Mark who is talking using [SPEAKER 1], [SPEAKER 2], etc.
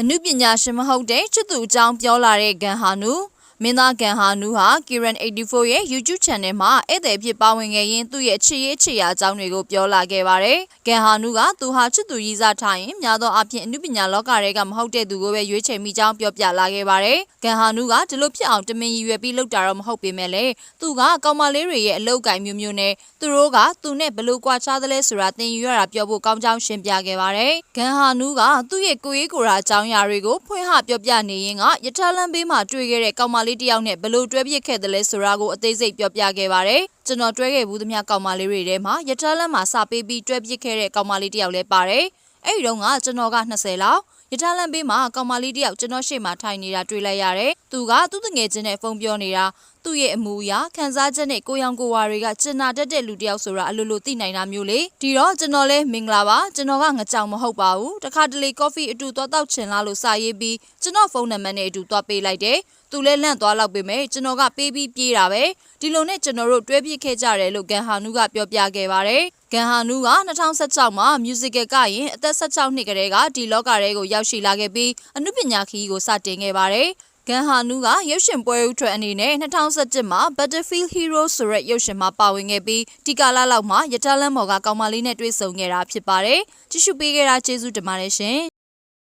[SPEAKER 1] အနုပညာရှင်မဟုတ်တဲ့ချစ်သူအကြောင်းပြောလာတဲ့ဂန်ဟာနူ မင်းသားဂန်ဟာနူဟာ Kiran 84ရဲ့ YouTube Channel မှာဧည့်သည်ဖြစ်ပါဝင်ခဲ့ရင်သူ့ရဲ့ချစ်ရေးချစ်ရာအကြောင်းတွေကိုပြောလာခဲ့ပါတယ်။ဂန်ဟာနူကသူဟာချစ်သူရည်စားထားရင်များသောအားဖြင့်အနုပညာလောကတွေကမဟုတ်တဲ့သူကိုပဲရွေးချယ်မိကြောင်းပြောပြလာခဲ့ပါတယ်။ဂန်ဟာနူကဒီလိုဖြစ်အောင်တမင်ရည်ရွယ်ပြီးလုပ်တာတော့မဟုတ်ပေမဲ့လည်းသူကကောင်မလေးတွေရဲ့အလုပ်ကိုင်မျိုးမျိုးနဲ့သူတို့ကသူနဲ့ဘလို့ကွာခြားသလဲဆိုတာသင်ယူရတာပြောဖို့ကောင်းကြောင်းရှင်းပြခဲ့ပါတယ်။ဂန်ဟာနူကသူ့ရဲ့ကိုရေးကိုရာအကြောင်းအရာတွေကိုဖွင့်ဟပြောပြနေရင်ကရထားလမ်းဘေးမှာတွေ့ခဲ့တဲ့ကောင်မလေးတစ်ယောက်နဲ့ဘလို့တွဲပြစ်ခဲ့တယ်လဲဆိုတာကိုအသေးစိတ်ပြောပြခဲ့ပါတယ်။ကျွန်တော်တွဲခဲ့ဘူးသမျှကောင်မလေးတွေထဲမှာရထားလမ်းမှာစပေးပြီးတွဲပြစ်ခဲ့တဲ့ကောင်မလေးတစ်ယောက်လည်းပါတယ်။အဲ့ဒီတော့ကကျွန်တော်က20လောက် ရထားလမ်းဘေးမှာကောင်မလေးတစ်ယောက်ကျွန်တော်ရှေ့မှာထိုင်နေတာတွေ့လိုက်ရတယ်။သူကသူ့တငယ်ချင်းနဲ့ဖုန်းပြောနေတာသူ့ရဲ့အမူအရာခံစားချက်နဲ့ကိုယ်ရောင်ကိုယ်ဝါတွေကကျင်နာတတ်တဲ့လူတစ်ယောက်ဆိုတာအလိုလိုသိနိုင်တာမျိုးလေဒီတော့ကျွန်တော်လဲမင်္ဂလာပါကျွန်တော်ကငကြောင်မဟုတ်ပါဘူးတခါတလေကော်ဖီအတူသွားတောက်ချင်လားလို့စာရေးပြီးကျွန်တော်ဖုန်းနံပါတ်နဲ့အတူသွားပေးလိုက်တယ်သူလဲလန့်သွားလောက်ပေမဲ့ကျွန်တော်ကပေးပြီးပြေးတာပဲဒီလိုနဲ့ကျွန်တော်တို့တွဲပြစ်ခဲ့ကြတယ်လို့ဂန်ဟာနူကပြောပြခဲ့ပါတယ် ဂန်ဟာနူက2016မှာ musical ကရင်အသက်16နှစ်ကလေးကဒီလောကရဲကိုရောက်ရှိလာခဲ့ပြီးအနုပညာခီးကိုစတင်ခဲ့ပါတယ်ဂန်ဟာနူကရုပ်ရှင်ပွဲဥထွက်အနေနဲ့2017မှာ Battlefield Hero ဆိုတဲ့ရုပ်ရှင်မှာပါဝင်ခဲ့ပြီးဒီကာလလောက်မှာရတလန်မော်ကကောင်မလေးနဲ့တွေ့ဆုံခဲ့တာဖြစ်ပါတယ်။ကြည့်ရှုပေးခဲ့တာကျေးဇူးတင်ပါတယ်ရှင်။